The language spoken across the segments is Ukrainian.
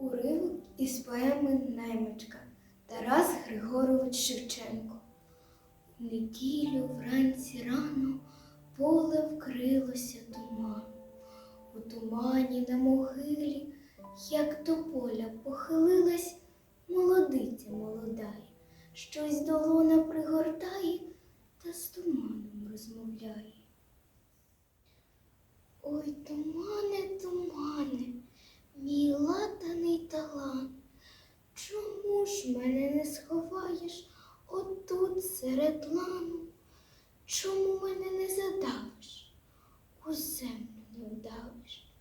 Уривок із поеми Наймичка Тарас Григорович Шевченко. У неділю вранці рано поле вкрилося туманом. У тумані на могилі, як до поля похилилась молодиця молодая, щось долона пригортає та з туманом розмовляє. Отут серед лану? Чому мене не задавиш, у землю не вдавиш?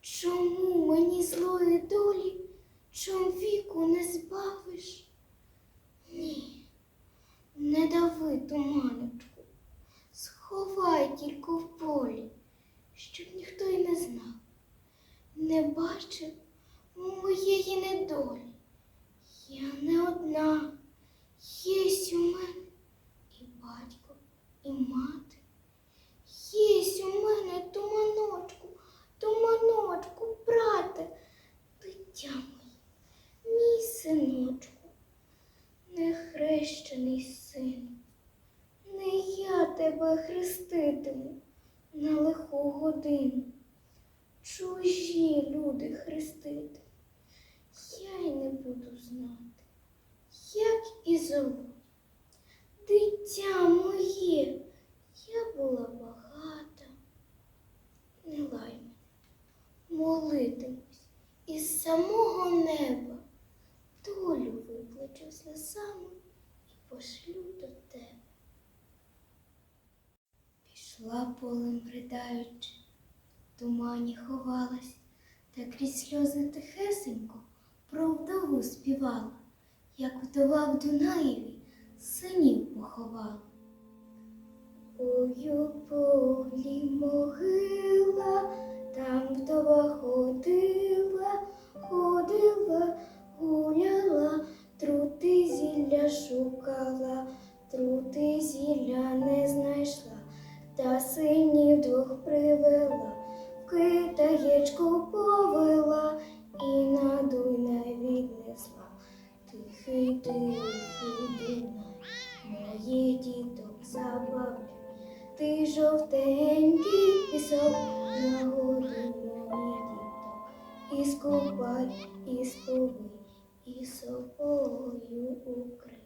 Чому мені злої долі, чом віку не збавиш? Ні, не дави туманочку, сховай тільки в полі, щоб ніхто й не знав, не бачив моєї недолі. Я не одна, єсть у мене і батько, і мати. Єсть у мене туманочку, туманочку, брате, дитя моє, мій синочку, нехрещений син, Не я тебе хреститиму на лиху годину. Чужі люди хрестити. Я й не буду знати, як і зовуть. Пошлю до тебе. Пішла полем ридаючи, в тумані ховалась, та крізь сльози тихесенько про вдову співала, як вдова в Дунаєві синів поховала. У полі могила, там вдова ходила, зілля шукала, трути зілля не знайшла, та синів двох привела, в китаєчку повела і на Дуй віднесла. Тихий, тихий Дунай, моє діток забавляй, ти жовтенький пісок на мені діток, і скупай, і сповий, і собою укрий.